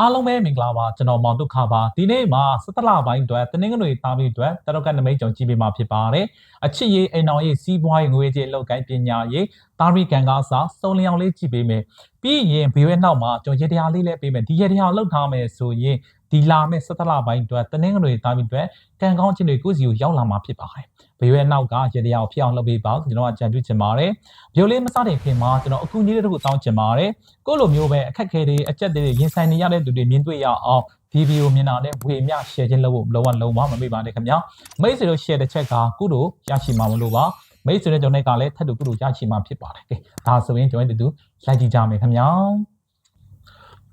အားလုံးပဲမင်္ဂလာပါကျွန်တော်မောင်ဒုက္ခပါဒီနေ့မှာစက်တလပိုင်းအတွက်တနင်္ဂနွေသားပြီးအတွက်တရကနမိတ်ကြုံကြည့်ပေးမှာဖြစ်ပါတယ်အချစ်ရေးအိမ်တော်ရေးစီးပွားရေးငွေကြေးလောက်ကိုင်းပညာရေးတာရီကန်ကားစာစုံလျောင်လေးကြည့်ပေးမယ်ပြီးရင်ဘေးဝဲနောက်မှာကြုံရတရားလေးလည်းပေးမယ်ဒီရတရားလောက်ထားမယ်ဆိုရင် ဒီလာမဲ့စက်တလပိုင်းအတွက်တနင်္ဂနွေသားပြီးအတွက်ကံကောင်းခြင်းတွေကိုစီကိုရောက်လာမှာဖြစ်ပါတယ်ဘေးဝဲနောက်ကရတရားကိုဖြစ်အောင်လုပ်ပေးပါကျွန်တော်ကကြံပြုချင်ပါတယ်ဗီယိုလေးမစတဲ့ခင်မှာကျွန်တော်အခုကြီးလေးတစ်ခုတောင်းချင်ပါတယ်ကိုလိုမျိုးပဲအခက်ခဲတွေအကြက်တွေရင်ဆိုင်နေရတဲ့သူတွေမြင်တွေ့ရအောင်ဒီဗီဒီယိုမြင်တာနဲ့ဝေမျှ share ခြင်းလုပ်ဖို့လုံးဝလုံးဝမမေ့ပါနဲ့ခင်ဗျာမိတ်ဆွေတို့ share တစ်ချက်ကကုတို့ရရှိမှာမလို့ပါမိတ်ဆွေတို့ကျွန်တော်ကလည်းထပ်တူကုတို့ရရှိမှာဖြစ်ပါတယ်ကဲဒါဆိုရင်ကျွန်တော်တို့လိုက်ကြည့်ကြမယ်ခင်ဗျာ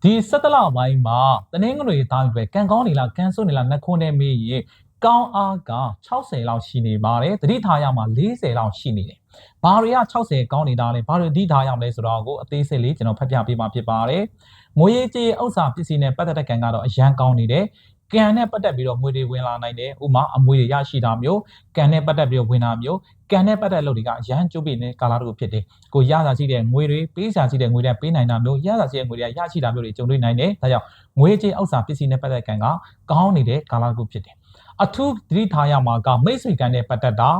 ဒီစက်တလပိုင်းမှာတနင်္ဂနွေသားပဲကံကောင်းနေလားကံဆိုးနေလားနှခုံးနဲ့မေးရင်ကောင်းအားက60လောက်ရှိနေပါတယ်တတိထားရမှာ40လောက်ရှိနေတယ်ဘာတွေက60ကောင်းနေတာလဲဘာတွေတတိထားရမလဲဆိုတော့ကိုအသေးစိတ်လေးကျွန်တော်ဖတ်ပြပေးမှာဖြစ်ပါတယ်ငွေရေးကြေးဥစ္စာပစ္စည်းနဲ့ပတ်သက်တဲ့ကံကတော့အရန်ကောင်းနေတယ် ကံနဲ့ပတ်သက်ပြီးတော့ငွေတွေဝင်လာနိုင်တယ်ဥမာအမွေတွေရရှိတာမျိုးကံနဲ့ပတ်သက်ပြီးတော့ဝင်တာမျိုးကံနဲ့ပတ်သက်လို့တွေကအရန်ကျုပ်ပြီးနေကာလာတို့ဖြစ်တယ်ကိုရစာရှိတဲ့ငွေတွေပေးစာရှိတဲ့ငွေတွေပေးနိုင်တာမျိုးရစာရှိတဲ့ငွေတွေရရှိတာမျိုးတွေကြုံတွေ့နိုင်တယ်ဒါကြောင့်ငွေကြေးဥစ္စာပစ္စည်းနဲ့ပတ်သက်ကံကကောင်းနေတဲ့ကာလာတို့ဖြစ်တယ်အထူးသတိထားရမှာကမိတ်ဆွေကံနဲ့ပတ်သက်တာ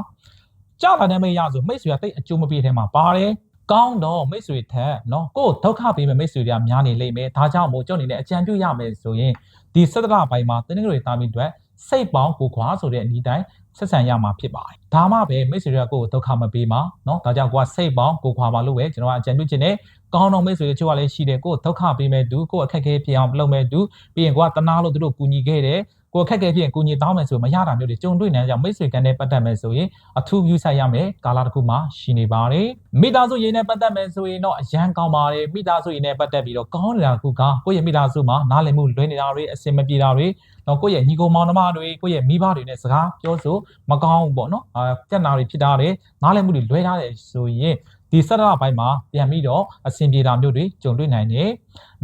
ကြောက်လာတဲ့မိတ်ရဆိုမိတ်ဆွေကတိတ်အကျိုးမပေးတဲ့မှာပါတယ် ကောင်းတော့မိတ်ဆွေထက်နော်ကိုယ်ဒုက္ခပေးမဲ့မိတ်ဆွေတွေကများနေလိမ့်မယ်ဒါကြောင့်မို့ကြောင့်နေတဲ့အကြံပြုရမယ်ဆိုရင်ဒီစက်တရပိုင်းမှာတင်းငွေသားပြီးအတွက်စိတ်ပေါင်းကိုခွာဆိုတဲ့အနည်းတိုင်းဆက်ဆံရမှာဖြစ်ပါတယ်ဒါမှပဲမိတ်ဆွေတွေကကိုယ်ဒုက္ခမပေးမှာနော်ဒါကြောင့်ကိုကစိတ်ပေါင်းကိုခွာပါလို့ပဲကျွန်တော်ကအကြံပြုချင်တယ်ကောင်းတော့မိတ်ဆွေတို့ချို့ကလည်းရှိတယ်ကိုယ်ဒုက္ခပေးမဲ့သူကိုယ်အခက်အခဲဖြစ်အောင်လုပ်မဲ့သူပြီးရင်ကိုကတနာလို့သူတို့ကူညီခဲ့တယ် ကိုခက်ခဲဖြစ်ရင်ကိုညီတောင်းမယ်ဆိုမရတာမျိုးတွေကြုံတွေ့နေကြမိတ်ဆွေကန်နဲ့ပတ်သက်မယ်ဆိုရင်အထူး view ဆိုင်ရမယ်ကာလာတစ်ခုမှရှိနေပါတယ်မိသားစုရင်းနဲ့ပတ်သက်မယ်ဆိုရင်တော့အရန်ကောင်းပါတယ်မိသားစုရင်းနဲ့ပတ်သက်ပြီးတော့ကောင်းနေတာခုကကိုယ့်ရဲ့မိသားစုမှာနားလည်မှုလွဲနေတာတွေအဆင်မပြေတာတွေတော့ကိုယ့်ရဲ့ညီကိုမောင်နှမတွေကိုယ့်ရဲ့မိဘတွေနဲ့စကားပြောဆိုမကောင်းဘူးပေါ့နော်အာပြဿနာတွေဖြစ်တာတယ်နားလည်မှုတွေလွဲထားတယ်ဆိုရင်ဒီစက်ရဘိုင်းမှာပြန်ပြီးတော့အဆင်ပြေတာမျိုးတွေကြုံတွေ့နိုင်တယ်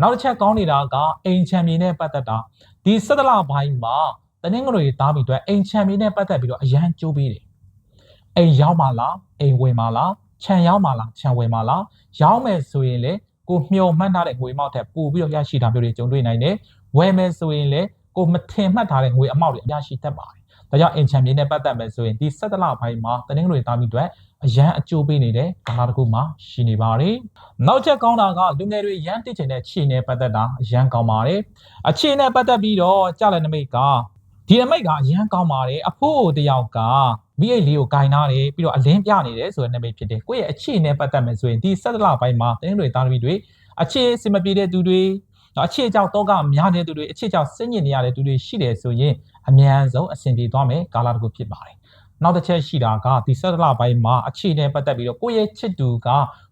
နောက်တစ်ချက်ကောင်းနေတာကအိမ်ချမ်းမြေနဲ့ပတ်သက်တာ ဒီစက်တလဘိုင်းမှာတနင်္ဂနွေသားပြီးတော့အိမ်ချမ်းမြေနဲ့ပတ်သက်ပြီးတော့အရန်ကြိုးပေးတယ်အိမ်ရောက်မှလားအိမ်ဝင်မှလားခြံရောက်မှလားခြံဝင်မှလားရောက်မယ်ဆိုရင်လေကိုမျှော်မှန်းထားတဲ့ငွေအမောက်ထက်ပိုပြီးတော့ရရှိတာမျိုးတွေကြုံတွေ့နိုင်တယ်ဝယ်မယ်ဆိုရင်လေကိုမထင်မှတ်ထားတဲ့ငွေအမောက်တွေအများရှိတတ်ပါတယ်ဒါကြောင့်အင်ချန်မြေနဲ့ပတ်သက်မယ်ဆိုရင်ဒီဆက်တလဘိုင်းမှာတနင်္ဂနွေသားပြီးတော့ အရန်အကျိုးပေးနေတဲ့ကာလတစ်ခုမှရှိနေပါတယ်။နောက်ချက်ကောင်းတာကလူငယ်တွေရန်တစ်ချင်တဲ့ခြေနဲ့ပတ်သက်တာအရန်ကောင်းပါတယ်။အခြေနဲ့ပတ်သက်ပြီးတော့ကြာလည်းနမိတ်ကဒီနမိတ်ကအရန်ကောင်းပါတယ်။အဖိုးတယောက်ကမိအိတ်လေးကိုဂိုင်းထားတယ်ပြီးတော့အလင်းပြနေတယ်ဆိုတဲ့နမိတ်ဖြစ်တယ်။ကိုယ့်ရဲ့အခြေနဲ့ပတ်သက်မယ်ဆိုရင်ဒီဆက်တလဘိုင်းမှာတနင်္ဂနွေသားသမီးတွေအခြေစင်မပြေတဲ့သူတွေအခြေကြောက်တော့ကများတဲ့သူတွေအခြေကြောက်စိတ်ညစ်နေရတဲ့သူတွေရှိတယ်ဆိုရင်အမြန်ဆုံးအဆင်ပြေသွားမယ်ကာလတစ်ခုဖြစ်ပါတယ် နောက်တစ်ချက်ရှိတာကဒီဆက်တလပိုင်းမှာအခြေနဲ့ပတ်သက်ပြီးတော့ကိုယ့်ရဲ့ချစ်သူက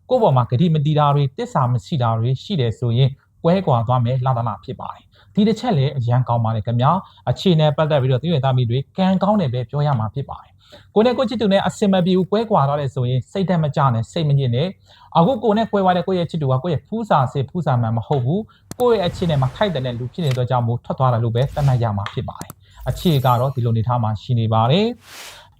ကိုယ့်ဘော်မှာဂတိမတီတာတွေတစ္ဆာမရှိတာတွေရှိတယ်ဆိုရင်ကွဲကွာသွားမယ်လာတနာဖြစ်ပါတယ်ဒီတစ်ချက်လည်းအရန်ကောင်းပါတယ်ခင်ဗျာအခြေနဲ့ပတ်သက်ပြီးတော့သိရသားမိတွေကံကောင်းတယ်ပဲပြောရမှာဖြစ်ပါတယ်ကိုနဲ့ကိုချစ်သူနဲ့အစင်မပြေဘူးကွဲကွာသွားတယ်ဆိုရင်စိတ်တက်မကြနဲ့စိတ်မညစ်နဲ့အခုကိုနဲ့ကွဲသွားတဲ့ကိုရဲ့ချစ်သူကကိုရဲ့ဖူးစာစေဖူးစာမှန်မဟုတ်ဘူးကိုရဲ့အခြေနဲ့မှထိုက်တဲ့လူဖြစ်နေတဲ့ကြောင့်မို့ထွက်သွားတယ်လို့ပဲသတ်မှတ်ရမှာဖြစ်ပါတယ်အခြေကတော့ဒီလိုနေထားမှရှိနေပါတယ်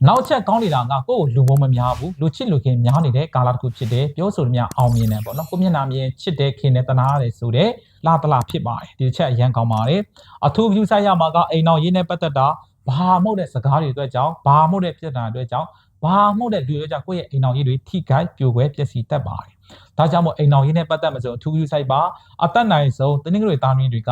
နောက်ချက်ကောင်းနေတာကကိုယ့်ကိုလူမုံမများဘူးလူချစ်လူခင်များနေတဲ့ကာလတစ်ခုဖြစ်တယ်ပြောဆိုများအောင်မြင်တယ်ပေါ့နော်ကိုမျက်နှာမြင်ချစ်တဲ့ခင်နဲ့တနာရတယ်ဆိုတဲ့လာတလာဖြစ်ပါတယ်ဒီချက်အရန်ကောင်းပါတယ်အထူး view ဆိုင်ရမှာကအိမ်တော်ရင်းနဲ့ပတ်သက်တာဘာမှုတဲ့စကားတွေအတွက်ကြောင့်ဘာမှုတဲ့ပြဿနာတွေအတွက်ကြောင့်ဘာမှုတဲ့လူတွေကြောင့်ကိုယ့်ရဲ့အိမ်တော်ကြီးတွေထိခိုက်ပြိုကွဲပျက်စီးတတ်ပါတယ်ဒါကြောင့်မို့အိမ်တော်ရင်းနဲ့ပတ်သက်မှဆိုအထူး view ဆိုင်ပါအသက်နိုင်ဆုံးတင်းငွေသားမင်းတွေက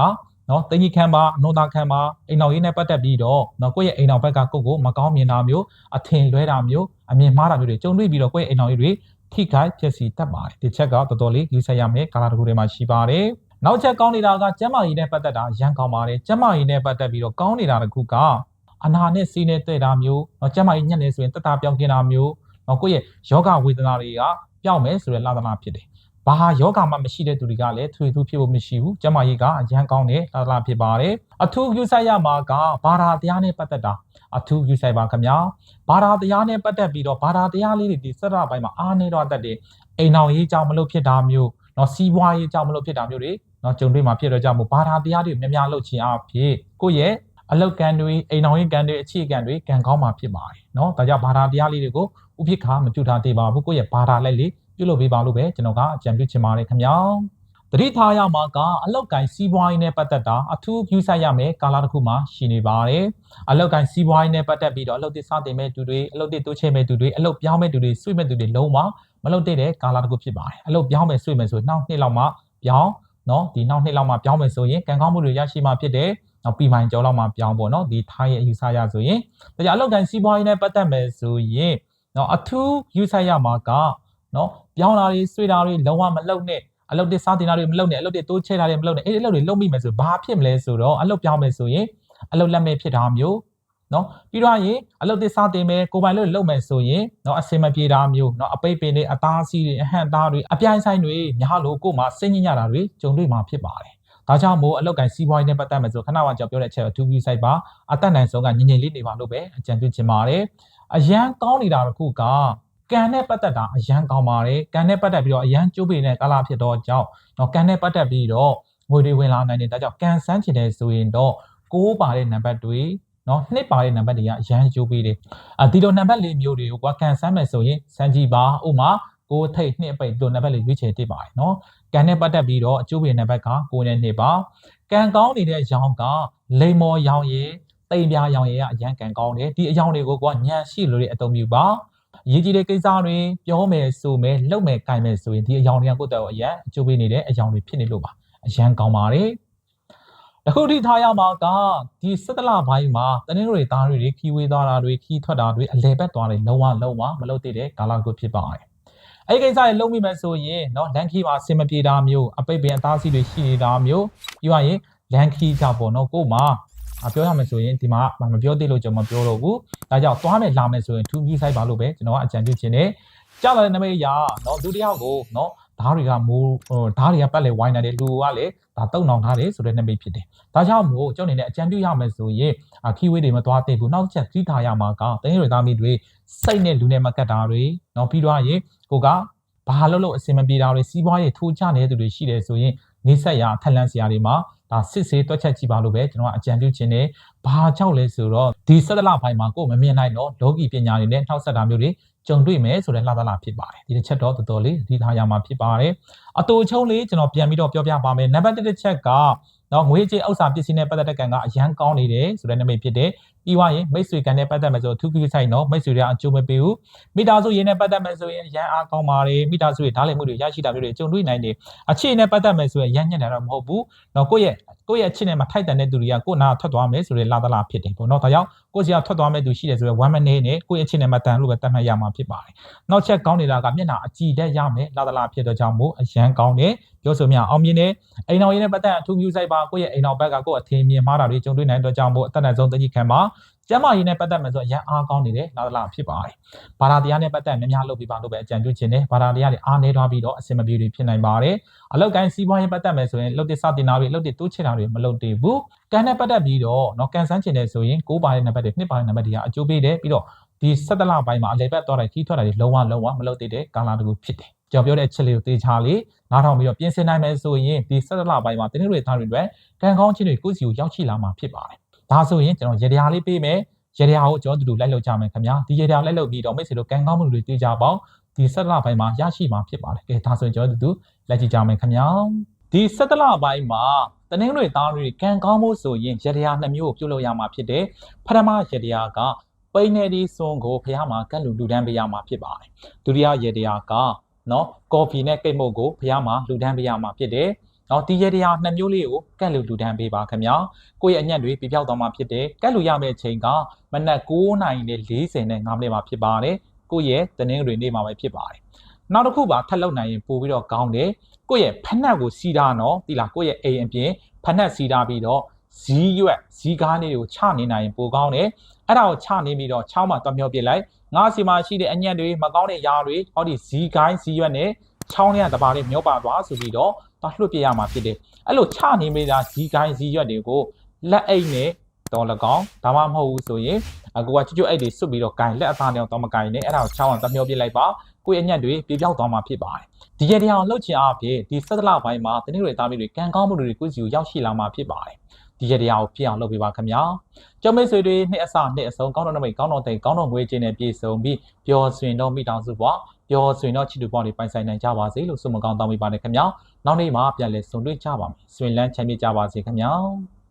နော်တင်ကြီးခံပါနှုံသားခံပါအိမ်တော်ရေးနဲ့ပတ်သက်ပြီးတော့နော်ကိုယ့်ရဲ့အိမ်တော်ဘက်ကကိုယ့်ကိုမကောင်းမြင်တာမျိုးအထင်လွဲတာမျိုးအမြင်မှားတာမျိုးတွေကြုံတွေ့ပြီးတော့ကိုယ့်ရဲ့အိမ်တော်ရေးတွေထိခိုက်ဖြစ်စီတတ်ပါတယ်ဒီချက်ကတော်တော်လေးယူဆရမယ်ကာလာတစ်ခုထဲမှာရှိပါတယ်နောက်ချက်ကောင်းနေတာကကျမ်းမာရေးနဲ့ပတ်သက်တာရန်ကောင်းပါတယ်ကျမ်းမာရေးနဲ့ပတ်သက်ပြီးတော့ကောင်းနေတာတစ်ခုကအနာနဲ့စီးနဲ့တဲ့တာမျိုးနော်ကျမ်းမာရေးညက်နေဆိုရင်တက်တာပြောင်းกินတာမျိုးနော်ကိုယ့်ရဲ့ယောဂဝေဒနာတွေကပျောက်မယ်ဆိုတဲ့လာသနာဖြစ်တယ် ဘာဟာယောဂမှမရှိတဲ့သူတွေကလည်းထွေထူးဖြစ်ဖို့မရှိဘူးကျမကြီးကအရန်ကောင်းတယ်လာလာဖြစ်ပါတယ်အထူးယူဆရမှာကဘာသာတရားနဲ့ပတ်သက်တာအထူးယူဆပါခင်ဗျာဘာသာတရားနဲ့ပတ်သက်ပြီးတော့ဘာသာတရားလေးတွေဒီစရပိုင်းမှာအားနေတော့တတ်တယ်အိမ်အောင်ရေးကြောင့်မလို့ဖြစ်တာမျိုးနော်စီးပွားရေးကြောင့်မလို့ဖြစ်တာမျိုးတွေနော်ကြုံတွေ့မှာဖြစ်တော့ကြောင့်မို့ဘာသာတရားတွေများများလုပ်ခြင်းအဖြစ်ကိုယ့်ရဲ့အလောက်ကံတွေအိမ်အောင်ရေးကံတွေအခြေခံတွေကံကောင်းမှာဖြစ်ပါတယ်နော်ဒါကြောင့်ဘာသာတရားလေးတွေကိုဥပိ္ပခာမပြုထားသေးပါဘူးကိုယ့်ရဲ့ဘာသာလိုက်လေး ပြုလုပ်ပေးပါလို့ပဲကျွန်တော်ကအကြံပြုချင်ပါတယ်ခင်ဗျာတတတိထားရမှာကအလောက်ကိုင်းစီးပွားရေးနဲ့ပတ်သက်တာအထူးပြုဆိုင်ရမယ်ကာလတစ်ခုမှာရှိနေပါတယ်အလောက်ကိုင်းစီးပွားရေးနဲ့ပတ်သက်ပြီးတော့အလုပ်တစ်စတင်မဲ့သူတွေအလုပ်တစ်တိုးချဲ့မဲ့သူတွေအလုပ်ပြောင်းမဲ့သူတွေဆွေ့မဲ့သူတွေလုံးဝမလုပ်တဲ့ကာလတစ်ခုဖြစ်ပါတယ်အလုပ်ပြောင်းမဲ့ဆွေ့မဲ့ဆိုနောက်နှစ်လောက်မှပြောင်းနော်ဒီနောက်နှစ်လောက်မှပြောင်းမယ်ဆိုရင်ကံကောင်းမှုတွေရရှိမှဖြစ်တယ်နောက်ပြီးမှကြောလောက်မှပြောင်းပေါ့နော်ဒီထားရဲ့အယူဆရဆိုရင်တရားအလောက်ကိုင်းစီးပွားရေးနဲ့ပတ်သက်မယ်ဆိုရင်နော်အထူးယူဆရမှာကနော် ပြောင်းတာတွေဆွေးတာတွေလုံးဝမလုပ်နဲ့အလုပ်တွေစားတင်တာတွေမလုပ်နဲ့အလုပ်တွေတိုးချဲ့တာတွေမလုပ်နဲ့အဲ့ဒီအလုပ်တွေလုပ်မိမယ်ဆိုဘာဖြစ်မလဲဆိုတော့အလုပ်ပြောင်းမယ်ဆိုရင်အလုပ်လက်မဲ့ဖြစ်တာမျိုးနော်ပြီးတော့ရင်အလုပ်တွေစားတင်မယ်ကိုပိုင်လို့လုပ်မယ်ဆိုရင်နော်အစင်မပြေတာမျိုးနော်အပိတ်ပင်တွေအသားစီးတွေအဟန့်သားတွေအပြိုင်ဆိုင်တွေများလို့ကို့မှာစိတ်ညစ်ရတာတွေကြုံတွေ့မှာဖြစ်ပါတယ်ဒါကြောင့်မို့အလောက်ကန်စီးပွားရေးနဲ့ပတ်သက်မယ်ဆိုခဏမှကြောက်ပြောတဲ့အချက်ကို2 view site ပါအတက်နိုင်ဆုံးကညင်ညင်လေးနေပါလို့ပဲအကြံပြုချင်ပါတယ်အရန်ကောင်းနေတာတခုက ကန်နဲ့ပတ်သက်တာအရန်ကောင်းပါတယ်ကန်နဲ့ပတ်သက်ပြီးတော့အရန်ကျိုးပေတဲ့ကာလဖြစ်တော့ကြောင့်တော့ကန်နဲ့ပတ်သက်ပြီးတော့ငွေတွေဝင်လာနိုင်တယ်ဒါကြောင့်ကန်ဆန်းချင်တယ်ဆိုရင်တော့ကိုးပါတဲ့နံပါတ်တွေနော်နှစ်ပါတဲ့နံပါတ်တွေကအရန်ကျိုးပေးတယ်အဒီလိုနံပါတ်လေးမျိုးတွေကိုကွာကန်ဆန်းမယ်ဆိုရင်စမ်းကြည့်ပါဥမာကိုထိတ်နှစ်ပိတ်တို့နံပါတ်လေးရွေးချယ်တစ်ပါတယ်နော်ကန်နဲ့ပတ်သက်ပြီးတော့အကျိုးပေးနံပါတ်ကကိုနဲ့နှစ်ပါကန်ကောင်းနေတဲ့ရောင်ကလိမ္မော်ရောင်ရည်တိမ်ပြားရောင်ရည်ကအရန်ကန်ကောင်းတယ်ဒီအရောင်တွေကိုကွာညံရှိလို့တဲ့အတုံးပြုပါ ရေးကြည့်တဲ့ကိစ္စတွေပြောမယ်ဆိုမယ်လုပ်မယ်ကြိုင်မယ်ဆိုရင်ဒီအယောင်တွေကကိုယ့်တော်အရန်အကျိုးပေးနေတဲ့အယောင်တွေဖြစ်နေလို့ပါအရန်ကောင်းပါတယ်တခုထိထားရမှာကဒီစက်တလဘိုင်းမှာတနင်္ဂနွေသားတွေခီးဝေးသွားတာတွေခီးထွက်တာတွေအလဲဘက်သွားတွေလုံးဝလုံးဝမလုပ်သေးတဲ့ကာလကိုဖြစ်ပါတယ်အဲ့ဒီကိစ္စတွေလုံးမိမယ်ဆိုရင်เนาะလန်ခီမှာအစင်မပြေတာမျိုးအပိတ်ပင်အသားစီးတွေရှိနေတာမျိုးပြီးရရင်လန်ခီကြပေါ့เนาะကို့မှာအ ပြောရမယ်ဆိုရင်ဒီမှာမပြောသေးလို့ကျွန်တော်မပြောတော့ဘူးဒါကြောင့်သွားမယ်လာမယ်ဆိုရင်2 view site ပါလို့ပဲကျွန်တော်ကအကြံပြုခြင်းနဲ့ကြောက်လာတဲ့နမိတ်အရာเนาะဒုတိယကိုเนาะဓားတွေကမိုးဟိုဓားတွေကပတ်လေဝိုင်းနေတယ်လူကလည်းဒါတုံနောင်ထားတယ်ဆိုတဲ့နမိတ်ဖြစ်တယ်ဒါကြောင့်မို့ကျွန်တော်နေနဲ့အကြံပြုရမယ်ဆိုရင်ခီဝေးတွေမသွားသင့်ဘူးနောက်ချက်သီးထားရမှာကတင်းရသားမိတွေစိတ်နဲ့လူနဲ့မကတ်တာတွေเนาะပြီးတော့ရင်ကိုကဘာလို့လို့အစင်မပြေတာတွေစီးပွားရေးထိုးချနေတဲ့သူတွေရှိတယ်ဆိုရင်နေဆက်ရထက်လန့်စရာတွေမှာ ဒါစစ်ဆေးတွက်ချက်ကြည့်ပါလို့ပဲကျွန်တော်ကအကြံပြုခြင်းနဲ့ဘာကြောင့်လဲဆိုတော့ဒီဆက်တလပိုင်းမှာကိုယ်မမြင်နိုင်တော့လောကီပညာတွေနဲ့နှောက်ဆက်တာမျိုးတွေကြုံတွေ့မယ်ဆိုတဲ့လှသလားဖြစ်ပါတယ်ဒီတစ်ချက်တော့တော်တော်လေးဒီထားရမှာဖြစ်ပါတယ်အတူချုံလေးကျွန်တော်ပြန်ပြီးတော့ပြောပြပါမယ်နံပါတ်1တစ်ချက်က နော်ငွေကြေးဥစ္စာပစ္စည်းနဲ့ပတ်သက်တဲ့ကံကအရန်ကောင်းနေတယ်ဆိုတဲ့နမိတ်ဖြစ်တဲ့ပြီးွားရင်မိတ်ဆွေကံနဲ့ပတ်သက်မယ်ဆိုသူကိဆိုင်တော့မိတ်ဆွေတွေအကျိုးမပေးဘူးမိသားစုရင်းနဲ့ပတ်သက်မယ်ဆိုရင်ရန်အားကောင်းပါတယ်မိသားစုတွေဓာတ်လည်မှုတွေရရှိတာမျိုးတွေကြုံတွေ့နိုင်တယ်အခြေနဲ့ပတ်သက်မယ်ဆိုရင်ရန်ညံ့တယ်တော့မဟုတ်ဘူးနော်ကိုယ့်ရဲ့ကိုယ့်ရဲ့အချင်းနဲ့မထိုက်တန်တဲ့သူတွေကကိုယ်နာထွက်သွားမယ်ဆိုတဲ့လာသလားဖြစ်တယ်ပေါ့နော်ဒါကြောင့်ကိုယ့်စီကထွက်သွားမယ်သူရှိတယ်ဆိုတော့1 minute နဲ့ကိုယ့်ရဲ့အချင်းနဲ့မတန်လို့ပဲတတ်မှတ်ရမှာဖြစ်ပါတယ်နောက်ချက်ကောင်းနေတာကမျက်နှာအကြည့်တက်ရမယ်လာသလားဖြစ်တော့ကြောင့်မို့အရန်ကောင်းတယ်ပြောဆိုမြအောင်မြင်တယ်အိမ်တော်ရင်းနဲ့ပတ်သက်အထူးပြုဆိုမှာကိုယ့်ရဲ့အိမ်နောက်ဘက်ကကိုယ့်အထင်မြင်မှားတာတွေကြုံတွေ့နိုင်တဲ့အတွက်ကြောင့်မို့အသက်နဲ့ဆုံးတကြီးခံမှာကျမရင်းနဲ့ပတ်သက်မယ်ဆိုရန်အားကောင်းနေတဲ့နာသလဖြစ်ပါတယ်။ဘာသာတရားနဲ့ပတ်သက်များများလုပ်ပြီးပါလို့ပဲအကြံပြုချင်တယ်။ဘာသာတရားတွေအားနည်းသွားပြီးတော့အဆင်မပြေတွေဖြစ်နိုင်ပါတယ်။အလောက်ကိုင်းစီးပွားရေးပတ်သက်မယ်ဆိုရင်လှုပ်တဲ့စတင်တာတွေလှုပ်တဲ့တိုးချင်တာတွေမလုပ်သေးဘူး။ကန်နဲ့ပတ်သက်ပြီးတော့နော်ကန်ဆန်းချင်တယ်ဆိုရင်9ပါးရဲ့နံပါတ်တွေ2ပါးရဲ့နံပါတ်တွေကအကျိုးပေးတယ်ပြီးတော့ဒီ7လပိုင်းမှာအလဲပတ်သွားတဲ့ခီးထွက်တာတွေလုံးဝလုံးဝမလုပ်သေးတဲ့ကာလတကူဖြစ်တယ် ကြောင်ပြောတဲ့အချက်လေးကိုသေချာလေးနားထောင်ပြီးတော့ပြင်ဆင်နိုင်မယ်ဆိုရင်ဒီ17လပိုင်းမှာတင်းတွေသားတွေအတွက်ကံကောင်းခြင်းတွေကိုယ့်စီကိုရောက်ရှိလာမှာဖြစ်ပါတယ်။ဒါဆိုရင်ကျွန်တော်ရေတရားလေးပေးမယ်ရေရာကိုကျွန်တော်တို့လိုက်လုပ်ကြမယ်ခင်ဗျာဒီရေရာလိုက်လုပ်ပြီးတော့မိတ်ဆွေတို့ကန်ကောင်းမှုတွေတွေ့ကြပေါင်းဒီဆက်လပိုင်းမှာရရှိမှာဖြစ်ပါတယ်ကဲဒါဆိုရင်ကျွန်တော်တို့လက်ကြည့်ကြမယ်ခင်ဗျာဒီဆက်လပိုင်းမှာတနင်္ဂနွေသားတွေကန်ကောင်းမှုဆိုရင်ရေရာနှစ်မျိုးကိုပြုလုပ်ရမှာဖြစ်တယ်ပထမရေရာကပိနေဒီစွန်ကိုဖះမှာကတ်လူလူတန်းပေးရမှာဖြစ်ပါတယ်ဒုတိယရေရာက နော်ကော်ဖီနဲ့ကိတ်မုတ်ကိုဖះမှာလူတန်းပေးရမှာဖြစ်တယ်နော်ဒီရတရားနှစ်မျိုးလေးကိုကတ်လူလူတန်းပေးပါခင်ဗျာကိုယ့်ရဲ့အညက်တွေပြပြောက်သွားမှာဖြစ်တယ်ကတ်လူရမယ့်ချိန်ကမနက်9နာရီနဲ့40နဲ့9မိနစ်မှာဖြစ်ပါတယ်ကိုယ့်ရဲ့တနင်္ဂနွေနေ့မှာပဲဖြစ်ပါတယ်နောက်တစ်ခုပါထပ်လုပ်နိုင်ရင်ပို့ပြီးတော့ကောင်းတယ်ကိုယ့်ရဲ့ဖက်နှက်ကိုစီးတာနော်ဒီလားကိုယ့်ရဲ့အိမ်အပြင်ဖက်နှက်စီးတာပြီးတော့ဇီးရွက်ဇီးကားလေးတွေကိုချနေနိုင်ရင်ပိုကောင်းတယ်အဲ့ဒါကိုချနေပြီးတော့ချောင်းမှာတွမြော့ပြစ်လိုက် ငါးစီမှာရှိတဲ့အညက်တွေမကောင်းတဲ့ຢာတွေဟောဒီဇီးကိုင်းဇီးရွက်နဲ့ချောင်းလေးကတပါလေးမျောပါသွားဆိုပြီးတော့သွားလွှတ်ပြရမှာဖြစ်တယ်အဲ့လိုချနေမိတာဇီကိုင်းဇီရွက်တွေကိုလက်အိတ်နဲ့တော်လကောင်ဒါမှမဟုတ်ဘူးဆိုရင်အကူကချွတ်ချွတ်အိတ်တွေစွတ်ပြီးတော့ဂိုင်လက်အသားနဲ့တော့မဂိုင်နဲ့အဲ့ဒါကိုချောင်းအောင်တမျောပြလိုက်ပါကိုယ့်ရဲ့အညက်တွေပြေပြောက်သွားမှာဖြစ်ပါတယ်ဒီရတရားကိုလှုပ်ချင်အားဖြင့်ဒီဆက်တလပိုင်းမှာတနည်းတွေသားမျိုးတွေကံကောင်းမှုတွေကိုယ့်စီကိုရောက်ရှိလာမှာဖြစ်ပါတယ် ဒီရတရားကိုဖြစ်အောင်လုပ်ပေးပါခင်ဗျာကျောင်းမိတ်ဆွေတွေနှစ်အစနှစ်အဆုံးကောင်းတော်နမိတ်ကောင်းတော်တိန်ကောင်းတော်ငွေချင်းနဲ့ပြည့်စုံပြီးပျော်ရွှင်တော့မိတောင်စုဘဝပြောဆိုရင်တော့ချစ်တူပေါင်းတွေပိုင်ဆိုင်နိုင်ကြပါစေလို့ဆုမကောင်းတောင်းပေးပါတယ်ခင်ဗျာနောက်နေ့မှာပြန်လည်ဆုံတွေ့ကြပါမယ်ဆွေလန်းချမ်းမြေ့ကြပါစေခင်ဗျာ